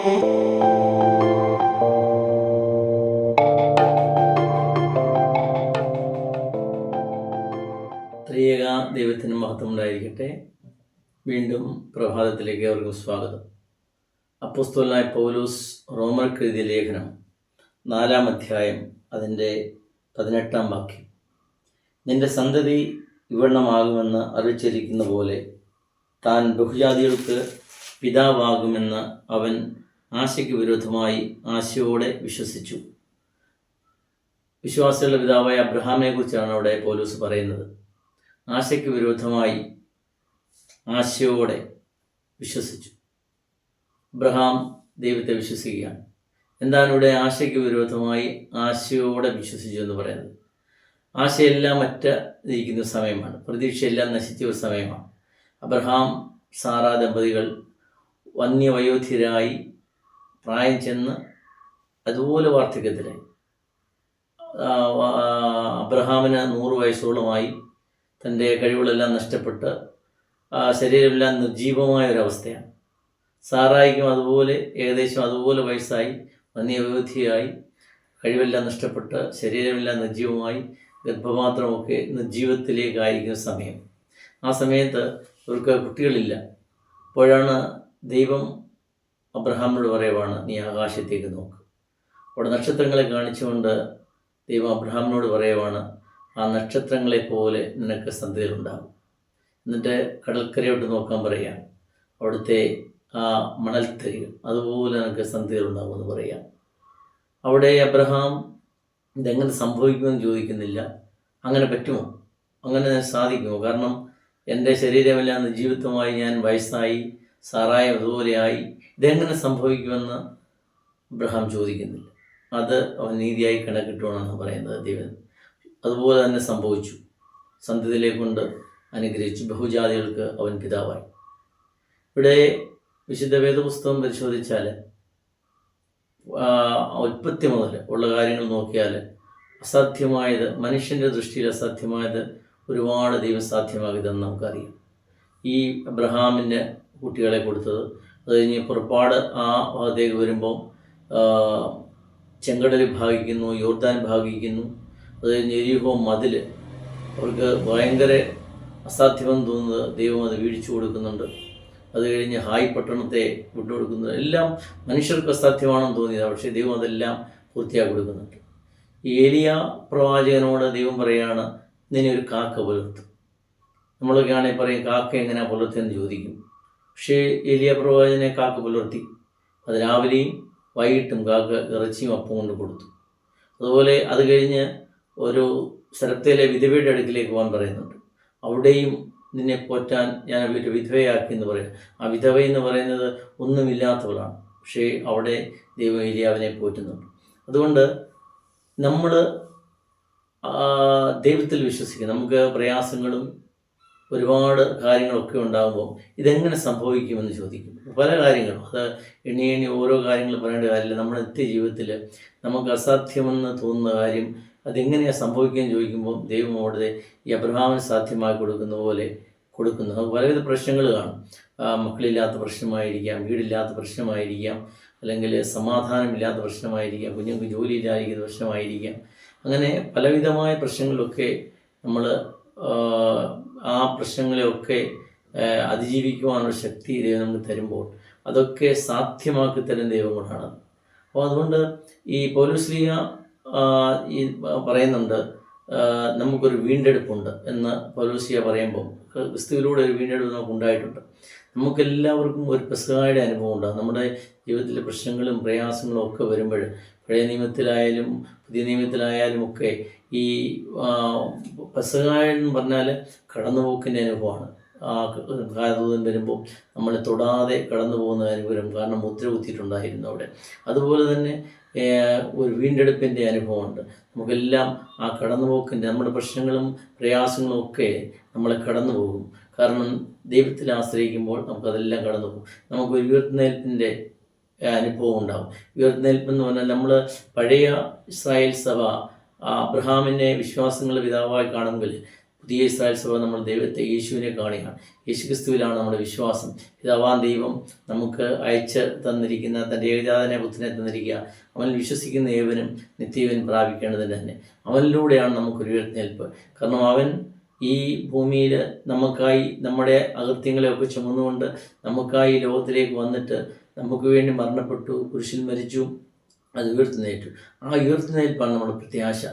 ത്രിയേക ദൈവത്തിന് മഹത്വം ഉണ്ടായിരിക്കട്ടെ വീണ്ടും പ്രഭാതത്തിലേക്ക് അവർക്ക് സ്വാഗതം. അപ്പോസ്തോലായ പൗലൂസ് റോമർക്ക് എഴുതിയ ലേഖനം നാലാം അധ്യായം അതിന്റെ പതിനെട്ടാം വാക്യം. നിന്റെ സന്തതി വിവരണമാകുമെന്ന് അറിയിച്ചിരിക്കുന്ന പോലെ താൻ ബഹുജാതികൾക്ക് പിതാവാകുമെന്ന് അവൻ ആശയ്ക്ക് വിരോധമായി ആശയോടെ വിശ്വസിച്ചു. വിശ്വാസികളുടെ പിതാവായ അബ്രഹാമിനെ കുറിച്ചാണ് അവിടെ പോലീസ് പറയുന്നത്. ആശയ്ക്ക് വിരോധമായി ആശയോടെ വിശ്വസിച്ചു. അബ്രഹാം ദൈവത്തെ വിശ്വസിക്കുകയാണ്. എന്താണ് ഇവിടെ ആശയ്ക്ക് വിരോധമായി ആശയോടെ വിശ്വസിച്ചു എന്ന് പറയുന്നത്? ആശയെല്ലാം മറ്റ ഇരിക്കുന്ന സമയമാണ്. പ്രതീക്ഷയെല്ലാം നശിച്ച ഒരു സമയമാണ്. അബ്രഹാം സാറ ദമ്പതികൾ വന്യവയോധികരായി പ്രായം ചെന്ന് അതുപോലെ വാർദ്ധക്യത്തിലായി. അബ്രഹാമിന് നൂറ് വയസ്സോളമായി. തന്റെ കഴിവുകളെല്ലാം നഷ്ടപ്പെട്ട് ശരീരമെല്ലാം നിർജീവമായ ഒരവസ്ഥയാണ് സാറായിക്കും അതുപോലെ ഏകദേശം അതുപോലെ വയസ്സായി വന്യവ്യവധിയായി കഴിവെല്ലാം നഷ്ടപ്പെട്ട് ശരീരമെല്ലാം നിർജീവമായി. ഗർഭപാത്രമൊക്കെ നിർജീവത്തിലേക്കായിരിക്കുന്ന സമയം. ആ സമയത്ത് ഇവർക്ക് കുട്ടികളില്ല. അപ്പോഴാണ് ദൈവം അബ്രഹാമിനോട് പറയുവാണ് നീ ആകാശത്തേക്ക് നോക്ക്. അവിടെ നക്ഷത്രങ്ങളെ കാണിച്ചുകൊണ്ട് ദൈവം അബ്രഹാമിനോട് പറയുവാണ് ആ നക്ഷത്രങ്ങളെ പോലെ നിനക്ക് സന്ധ്യയിലുണ്ടാകും എന്നിട്ട് കടൽക്കരയോട്ട് നോക്കാൻ പറയാം. അവിടുത്തെ ആ മണൽത്തരികൾ അതുപോലെ നിനക്ക് സന്ധ്യയിലുണ്ടാകും എന്ന് പറയാം. അവിടെ അബ്രഹാം ഇതെങ്ങനെ സംഭവിക്കുമെന്ന് ചോദിക്കുന്നില്ല. അങ്ങനെ പറ്റുമോ? അങ്ങനെ സാധിക്കുമോ? കാരണം എന്റെ ശരീരമെല്ലാം ജീവിതമായി ഞാൻ വയസ്സായി. സാറായം അതുപോലെയായി ഇതെങ്ങനെ സംഭവിക്കുമെന്ന് അബ്രഹാം ചോദിക്കുന്നില്ല. അത് അവൻ നീതിയായി കണക്കിട്ടുവാണെന്ന് പറയുന്നത് ദൈവം. അതുപോലെ തന്നെ സംഭവിച്ചു. സന്ധ്യതിലെ കൊണ്ട് അനുഗ്രഹിച്ചു ബഹുജാതികൾക്ക് അവൻ പിതാവായി. ഇവിടെ വിശുദ്ധ വേദപുസ്തകം പരിശോധിച്ചാൽ ഉൽപ്പത്തി മുതൽ ഉള്ള കാര്യങ്ങൾ നോക്കിയാൽ അസാധ്യമായത് മനുഷ്യന്റെ ദൃഷ്ടിയിൽ അസാധ്യമായത് ഒരുപാട് ദൈവം സാധ്യമാകിയതെന്ന് നമുക്കറിയാം. ഈ അബ്രഹാമിന് കുട്ടികളെ കൊടുത്തത്. അത് കഴിഞ്ഞ് പുറപ്പാട് ആ ഭാഗത്തേക്ക് വരുമ്പോൾ ചെങ്കടൽ ഭാഗിക്കുന്നു യോർദാൻ ഭാഗിക്കുന്നു. അത് കഴിഞ്ഞ് എരിഹോ മതിൽ അവർക്ക് ഭയങ്കര അസാധ്യമെന്ന് തോന്നുന്നത് ദൈവം അത് വീഴ്ച്ചു കൊടുക്കുന്നുണ്ട്. അത് കഴിഞ്ഞ് ഹായ് പട്ടണത്തെ വിട്ടുകൊടുക്കുന്നത് എല്ലാം മനുഷ്യർക്ക് അസാധ്യമാണെന്ന് തോന്നിയത്. പക്ഷേ ദൈവം അതെല്ലാം പൂർത്തിയാക്കി കൊടുക്കുന്നുണ്ട്. ഏലിയ പ്രവാചകനോട് ദൈവം പറയുകയാണ് നിന്നെ ഒരു കാക്ക പുലർത്തും. നമ്മളൊക്കെയാണെങ്കിൽ പറയും കാക്ക എങ്ങനെയാണ് പുലർത്തിയെന്ന് ചോദിക്കും. പക്ഷേ എലിയ പ്രവാചനെ കാക്ക പുലർത്തി. അത് രാവിലെയും വൈകിട്ടും കാക്ക ഇറച്ചിയും അപ്പം കൊണ്ട് കൊടുത്തു. അതുപോലെ അത് കഴിഞ്ഞ് ഒരു സ്ഥലത്തിലെ വിധവയുടെ അടുക്കിലേക്ക് പോകാൻ പറയുന്നുണ്ട്. അവിടെയും നിന്നെ പോറ്റാൻ ഞാൻ ഒരു വിധവയാക്കി എന്ന് പറയാം. ആ വിധവ എന്ന് പറയുന്നത് ഒന്നുമില്ലാത്തവളാണ്. പക്ഷേ അവിടെ ദൈവം ഏലിയാവിനെ പോറ്റുന്നുണ്ട്. അതുകൊണ്ട് നമ്മൾ ദൈവത്തിൽ വിശ്വസിക്കുക. നമുക്ക് പ്രയാസങ്ങളും ഒരുപാട് കാര്യങ്ങളൊക്കെ ഉണ്ടാകുമ്പോൾ ഇതെങ്ങനെ സംഭവിക്കുമെന്ന് ചോദിക്കും. പല കാര്യങ്ങളും. അത് എണ്ണി എണ്ണി ഓരോ കാര്യങ്ങൾ പറയേണ്ട കാര്യമില്ല. നമ്മുടെ നിത്യജീവിതത്തിൽ നമുക്ക് അസാധ്യമെന്ന് തോന്നുന്ന കാര്യം അതെങ്ങനെയാണ് സംഭവിക്കുകയെന്ന് ചോദിക്കുമ്പോൾ ദൈവം അവിടുത്തെ ഈ അബ്രഹാമിന് സാധ്യമായി കൊടുക്കുന്ന പോലെ കൊടുക്കുന്നു. പലവിധ പ്രശ്നങ്ങൾ കാണും. മക്കളില്ലാത്ത പ്രശ്നമായിരിക്കാം വീടില്ലാത്ത പ്രശ്നമായിരിക്കാം അല്ലെങ്കിൽ സമാധാനമില്ലാത്ത പ്രശ്നമായിരിക്കാം കുഞ്ഞുങ്ങൾക്ക് ജോലിയില്ലാതിരിക്കുന്ന പ്രശ്നമായിരിക്കാം. അങ്ങനെ പലവിധമായ പ്രശ്നങ്ങളൊക്കെ നമ്മൾ ആ പ്രശ്നങ്ങളെയൊക്കെ അതിജീവിക്കുവാനുള്ള ശക്തി ദൈവം നമുക്ക് തരുമ്പോൾ അതൊക്കെ സാധ്യമാക്കി തരുന്ന ദൈവം കൊണ്ടാണ് അപ്പോൾ അതുകൊണ്ട് ഈ പൗലുസ്ലിയ ഈ പറയുന്നുണ്ട് നമുക്കൊരു വീണ്ടെടുപ്പുണ്ട് എന്ന് പൗലോസിയ പറയുമ്പോൾ ക്രിസ്തുവിലൂടെ ഒരു വീണ്ടെടുപ്പ് നമുക്ക് ഉണ്ടായിട്ടുണ്ട് നമുക്കെല്ലാവർക്കും ഒരു പെസഹായുടെ അനുഭവം ഉണ്ടാകും. നമ്മുടെ ജീവിതത്തിലെ പ്രശ്നങ്ങളും പ്രയാസങ്ങളും ഒക്കെ വരുമ്പോൾ പഴയ നിയമത്തിലായാലും പുതിയ നിയമത്തിലായാലും ഒക്കെ ഈ പെസഹായ എന്ന് പറഞ്ഞാൽ കടന്നുപോക്കിന്റെ അനുഭവമാണ്. ആ കാലദൂതൻ വരുമ്പോൾ നമ്മൾ തൊടാതെ കടന്നു പോകുന്ന അനുഭവം കാരണം മുദ്ര കുത്തിയിട്ടുണ്ടായിരുന്നു അവിടെ. അതുപോലെ തന്നെ ഒരു വീണ്ടെടുപ്പിന്റെ അനുഭവമുണ്ട്. നമുക്കെല്ലാം ആ കടന്നുപോക്കിന്റെ നമ്മുടെ പ്രശ്നങ്ങളും പ്രയാസങ്ങളും ഒക്കെ നമ്മളെ കടന്നു പോകും കാരണം ദൈവത്തിൽ ആശ്രയിക്കുമ്പോൾ നമുക്കതെല്ലാം കടന്നു പോകും. നമുക്ക് ഒരു ഉയർത്തുന്നേൽപ്പിന്റെ അനുഭവം ഉണ്ടാകും ഉയർത്തുന്നേൽപ്പെന്ന് പറഞ്ഞാൽ നമ്മൾ പഴയ ഇസ്രായേൽ സഭ അബ്രഹാമിനെ വിശ്വാസങ്ങളുടെ പിതാവായി കാണുമെങ്കിൽ പുതിയ ഇസ്രായേൽ സഭ നമ്മൾ ദൈവത്തെ യേശുവിനെ കാണുകയാണ്. യേശുക്രിസ്തുവിലാണ് നമ്മുടെ വിശ്വാസം. പിതാവാൻ ദൈവം നമുക്ക് അയച്ച് തന്നിരിക്കുന്ന തന്റെ ഏകജാതനെ പുത്രനെ തന്നിരിക്കുക. അവൻ വിശ്വസിക്കുന്ന ഏവനും നിത്യവൻ പ്രാപിക്കേണ്ടതിന് തന്നെ. അവനിലൂടെയാണ് നമുക്കൊരു ഉയർത്തെൽപ്പ് കാരണം അവൻ ഈ ഭൂമിയിൽ നമുക്കായി നമ്മുടെ അകൃത്യങ്ങളെയൊക്കെ ചുമന്നുകൊണ്ട് നമുക്കായി ലോകത്തിലേക്ക് വന്നിട്ട് നമുക്ക് വേണ്ടി മരണപ്പെട്ടു കുരിശിൽ മരിച്ചു അത് ഉയർത്തുന്നേറ്റു. ആ ഉയർത്തുന്നേൽപ്പാണ് നമ്മുടെ പ്രത്യാശ.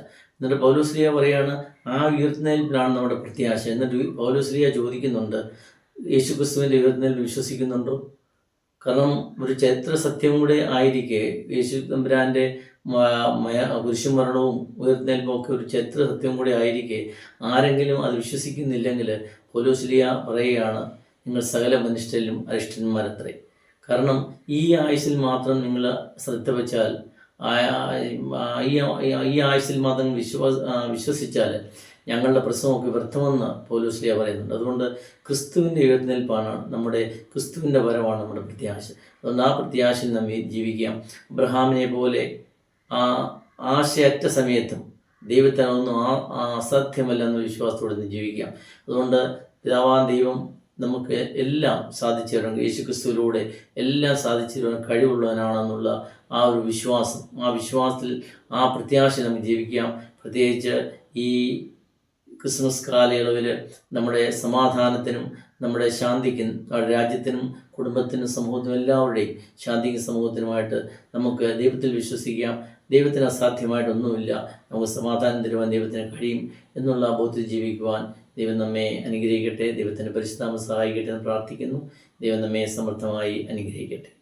എന്നിട്ട് പൗലോസ്ലിയ പറയാണ് ആ ഉയർത്തുന്നേൽപ്പിലാണ് നമ്മുടെ പ്രത്യാശ. എന്നിട്ട് പൗലോസ്ലിയ ചോദിക്കുന്നുണ്ട് യേശുക്രിസ്തുവിന്റെ ഉയർത്തുന്നേൽപ്പ് വിശ്വസിക്കുന്നുണ്ടോ? കാരണം ഒരു ചരിത്ര സത്യം കൂടെ ആയിരിക്കെ യേശു തമ്പുരാന്റെ കുരിശുമരണവും ഉയർത്തുന്നേൽപ്പും ഒക്കെ ഒരു ചരിത്ര സത്യം കൂടെ ആയിരിക്കെ. ആരെങ്കിലും അത് വിശ്വസിക്കുന്നില്ലെങ്കിൽ പൊലോസിലിയ പറയുകയാണ് നിങ്ങൾ സകല മനുഷ്യരിലും അരിഷ്ടന്മാരത്രേ. കാരണം ഈ ആയുസിൽ മാത്രം നിങ്ങൾ ശ്രദ്ധ വെച്ചാൽ ഈ ആയുസിൽ മാത്രം വിശ്വാസ വിശ്വസിച്ചാൽ ഞങ്ങളുടെ പ്രസവമൊക്കെ വ്യർത്ഥമെന്ന് പോലീസ്ലിയ പറയുന്നുണ്ട്. അതുകൊണ്ട് ക്രിസ്തുവിന്റെ എഴുന്നേൽപ്പാണ് നമ്മുടെ ക്രിസ്തുവിന്റെ വരവാണ് നമ്മുടെ പ്രത്യാശ. അതുകൊണ്ട് ആ പ്രത്യാശയിൽ നമ്മെ ജീവിക്കാം. അബ്രഹാമിനെ പോലെ ആ ആശയറ്റ സമയത്തും ദൈവത്തിനൊന്നും ആ ആ അസാധ്യമല്ലെന്ന വിശ്വാസത്തോടെ ജീവിക്കാം. അതുകൊണ്ട് പിതാവാൻ ദൈവം നമുക്ക് എല്ലാം സാധിച്ചു തരണം യേശു ക്രിസ്തുവിലൂടെ എല്ലാം സാധിച്ചു തരാൻ കഴിവുള്ളവനാണെന്നുള്ള ആ ഒരു വിശ്വാസം ആ വിശ്വാസത്തിൽ ആ പ്രത്യാശ നമുക്ക് ജീവിക്കാം. പ്രത്യേകിച്ച് ഈ ക്രിസ്മസ് കാലയളവിൽ നമ്മുടെ സമാധാനത്തിനും നമ്മുടെ ശാന്തിക്കും രാജ്യത്തിനും കുടുംബത്തിനും സമൂഹത്തിനും എല്ലാവരുടെയും ശാന്തിക്കും സമൂഹത്തിനുമായിട്ട് നമുക്ക് ദൈവത്തിൽ വിശ്വസിക്കാം. ദൈവത്തിന് അസാധ്യമായിട്ടൊന്നുമില്ല. നമുക്ക് സമാധാനം തരുവാൻ ദൈവത്തിന് കഴിയും എന്നുള്ള ബോധ്യത്തിൽ ജീവിക്കുവാൻ ദൈവം നമ്മെ അനുഗ്രഹിക്കട്ടെ. ദൈവത്തിന്റെ പരിശുദ്ധാമ സഹായിക്കട്ടെ എന്ന് പ്രാർത്ഥിക്കുന്നു. ദൈവം നമ്മെ സമർത്ഥമായി അനുഗ്രഹിക്കട്ടെ.